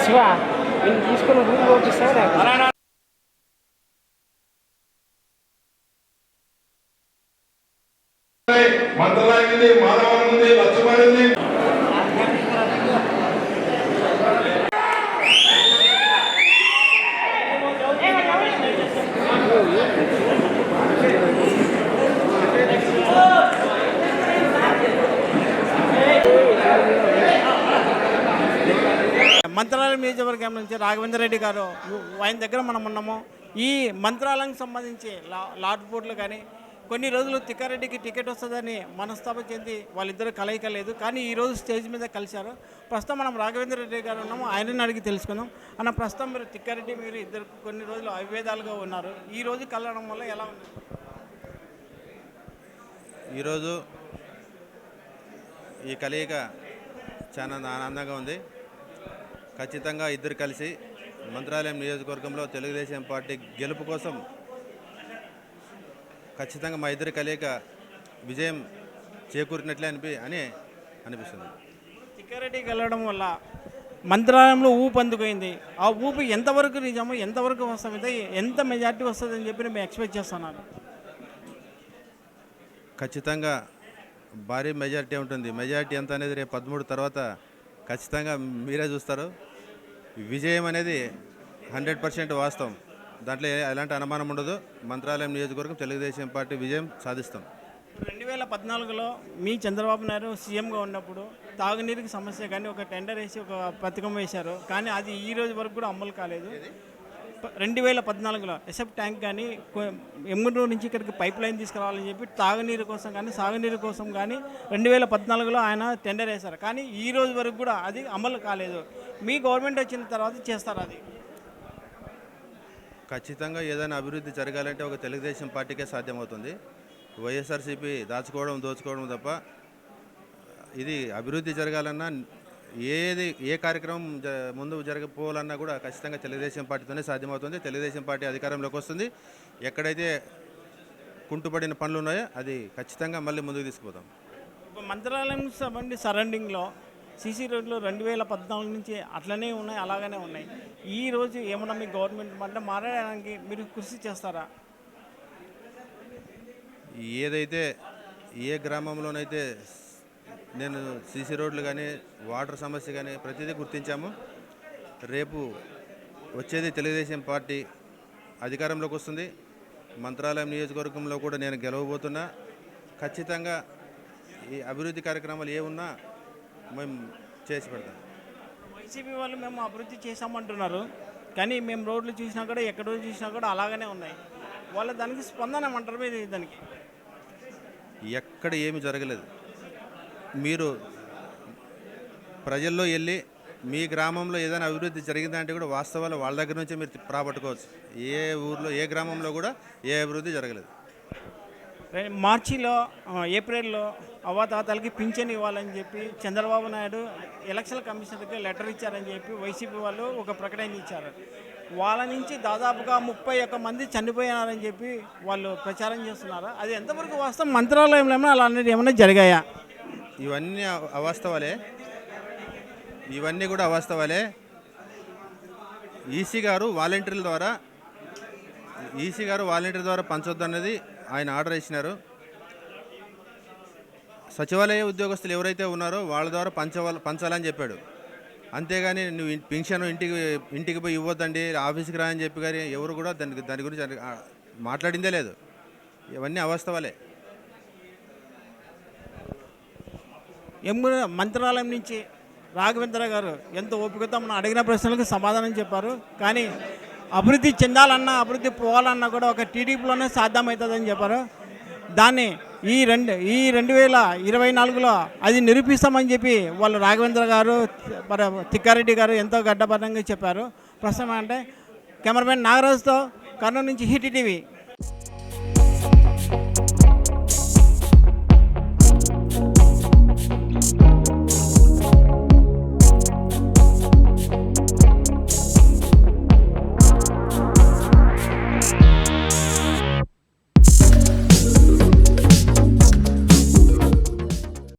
శివ నేను తీసుకున్న రూమ్ పంపిస్తావా మంత్రాలయం ఉంది మాధవరం ఉంది లక్ష్మణ్ ఉంది మంత్రాలయం నియోజకవర్గం నుంచి రాఘవేంద్ర రెడ్డి గారు ఆయన దగ్గర మనం ఉన్నాము. ఈ మంత్రాలయం సంబంధించి లా లాట్ బోర్డులు కానీ కొన్ని రోజులు తిక్కారెడ్డికి టికెట్ వస్తుందని మనస్తాపం చెంది వాళ్ళిద్దరు కలయిక లేదు కానీ ఈరోజు స్టేజ్ మీద కలిశారు. ప్రస్తుతం మనం రాఘవేంద్ర రెడ్డి గారు ఉన్నాము. ఆయనని అడిగి తెలుసుకుందాం. అన్న ప్రస్తుతం మీరు తిక్కారెడ్డి మీరు ఇద్దరు కొన్ని రోజులు అవివేదాలుగా ఉన్నారు. ఈ రోజు కలవడం వల్ల ఎలా ఉంది? ఈరోజు ఈ కలయిక చాలా ఆనందంగా ఉంది. ఖచ్చితంగా ఇద్దరు కలిసి మంత్రాలయం నియోజకవర్గంలో తెలుగుదేశం పార్టీ గెలుపు కోసం ఖచ్చితంగా మా ఇద్దరి కలయిక విజయం చేకూరినట్లే అనిపి అని అనిపిస్తుంది. తిక్కారెడ్డి కలవడం వల్ల మంత్రాలయంలో ఊపు అందుకైంది. ఆ ఊపు ఎంతవరకు నిజము ఎంతవరకు వస్తుంది ఎంత మెజార్టీ వస్తుందని చెప్పి మేము ఎక్స్పెక్ట్ చేస్తున్నారు ఖచ్చితంగా భారీ మెజారిటీ ఉంటుంది. మెజారిటీ ఎంత అనేది రేపు పదమూడు తర్వాత ఖచ్చితంగా మీరే చూస్తారు. విజయం అనేది హండ్రెడ్ పర్సెంట్ వాస్తవం. దాంట్లో ఎలాంటి అనుమానం ఉండదు. మంత్రాలయం నియోజకవర్గం తెలుగుదేశం పార్టీ విజయం సాధిస్తాం. రెండు వేల పద్నాలుగులో మీ చంద్రబాబు నాయుడు సీఎంగా ఉన్నప్పుడు తాగునీరుకి సమస్య కానీ ఒక టెండర్ వేసి ఒక పథకం వేశారు. కానీ అది ఈ రోజు వరకు కూడా అమలు కాలేదు. రెండు వేల పద్నాలుగులో ఎసెప్ట్ ట్యాంక్ కానీ ఎమ్మూరు నుంచి ఇక్కడికి పైప్ లైన్ తీసుకురావాలని చెప్పి తాగునీరు కోసం కానీ సాగునీరు కోసం కానీ రెండు వేల పద్నాలుగులో ఆయన టెండర్ వేశారు. కానీ ఈ రోజు వరకు కూడా అది అమలు కాలేదు. మీ గవర్నమెంట్ వచ్చిన తర్వాత చేస్తారు అది? ఖచ్చితంగా ఏదైనా అభివృద్ధి జరగాలంటే ఒక తెలుగుదేశం పార్టీకే సాధ్యమవుతుంది. వైఎస్ఆర్సీపీ దాచుకోవడం దోచుకోవడం తప్ప ఇది అభివృద్ధి జరగాలన్నా ఏది ఏ కార్యక్రమం ముందు జరగపోవాలన్నా కూడా ఖచ్చితంగా తెలుగుదేశం పార్టీతోనే సాధ్యమవుతుంది. తెలుగుదేశం పార్టీ అధికారంలోకి వస్తుంది. ఎక్కడైతే కుంటుపడిన పనులు ఉన్నాయో అది ఖచ్చితంగా మళ్ళీ ముందుకు తీసుకుపోతాం. మంత్రాలయం సంబంధి సరౌండింగ్లో సీసీ రోడ్లు రెండు వేల పద్నాలుగు నుంచి అట్లనే ఉన్నాయి అలాగనే ఉన్నాయి. ఈ రోజు ఏమన్నా మీ గవర్నమెంట్ అంటే మారడానికి మీరు కృషి చేస్తారా? ఏదైతే ఏ గ్రామంలోనైతే నేను సీసీ రోడ్లు కానీ వాటర్ సమస్య కానీ ప్రతిదీ గుర్తించాము. రేపు వచ్చేది తెలుగుదేశం పార్టీ అధికారంలోకి వస్తుంది. మంత్రాలయం నియోజకవర్గంలో కూడా నేను గెలవబోతున్నా. ఖచ్చితంగా ఈ అభివృద్ధి కార్యక్రమాలు ఏ ఉన్నా మేము చేసి పెడతాం. వైసీపీ వాళ్ళు మేము అభివృద్ధి చేశామంటున్నారు. కానీ మేము రోడ్లు చూసినా కూడా ఎక్కడో చూసినా కూడా అలాగనే ఉన్నాయి. వాళ్ళ దానికి స్పందన ఏమంటారు మీరు దానికి? ఎక్కడ ఏమి జరగలేదు. మీరు ప్రజల్లో వెళ్ళి మీ గ్రామంలో ఏదైనా అభివృద్ధి జరిగిందంటే కూడా వాస్తవాలు వాళ్ళ దగ్గర నుంచే మీరు రాబట్టుకోవచ్చు. ఏ ఊర్లో ఏ గ్రామంలో కూడా ఏ అభివృద్ధి జరగలేదు. మార్చిలో ఏప్రిల్లో అవ్వాతాతలకి పింఛన్ ఇవ్వాలని చెప్పి చంద్రబాబు నాయుడు ఎలక్షన్ కమిషనర్కి లెటర్ ఇచ్చారని చెప్పి వైసీపీ వాళ్ళు ఒక ప్రకటన ఇచ్చారు. వాళ్ళ నుంచి దాదాపుగా ముప్పై ఒక్క మంది చనిపోయినారని చెప్పి వాళ్ళు ప్రచారం చేస్తున్నారు. అది ఎంతవరకు వాస్తవం? మంత్రాలయంలో ఏమైనా అలాంటివి ఏమైనా జరిగాయా? ఇవన్నీ అవాస్తవాలే. ఇవన్నీ కూడా అవాస్తవాలే. ఈసీ గారు వాలంటీర్ల ద్వారా ఈసీ గారు వాలంటీర్ ద్వారా పంచొద్దు అన్నది ఆయన ఆర్డర్ ఇచ్చినారు సచివాలయ ఉద్యోగస్తులు ఎవరైతే ఉన్నారో వాళ్ళ ద్వారా పంచవాల పంచాలని చెప్పాడు. అంతేగాని నువ్వు పెన్షన్ ఇంటికి ఇంటికి పోయి ఇవ్వద్దండి ఆఫీస్కి రా అని చెప్పి కానీ ఎవరు కూడా దానికి దాని గురించి మాట్లాడిందే లేదు. ఇవన్నీ అవస్థవాలే ఎమ్ము మంత్రాలయం నుంచి రాఘవేంద్ర గారు ఎంత ఓపికతో మనం అడిగిన ప్రశ్నలకు సమాధానం చెప్పారు. కానీ అభివృద్ధి చెందాలన్నా అభివృద్ధి పోవాలన్నా కూడా ఒక టీడీపీలోనే సాధ్యమవుతుందని చెప్పారు. దాన్ని ఈ రెండు ఈ రెండు వేల ఇరవై నాలుగులో అది నిరూపిస్తామని చెప్పి వాళ్ళు రాఘవేంద్ర గారు మరి తిక్కారెడ్డి గారు ఎంతో గడ్డపరంగా చెప్పారు. ప్రస్తుతం అంటే కెమెరామెన్ నాగరాజుతో కర్నూలు నుంచి హిట్ టీవీ.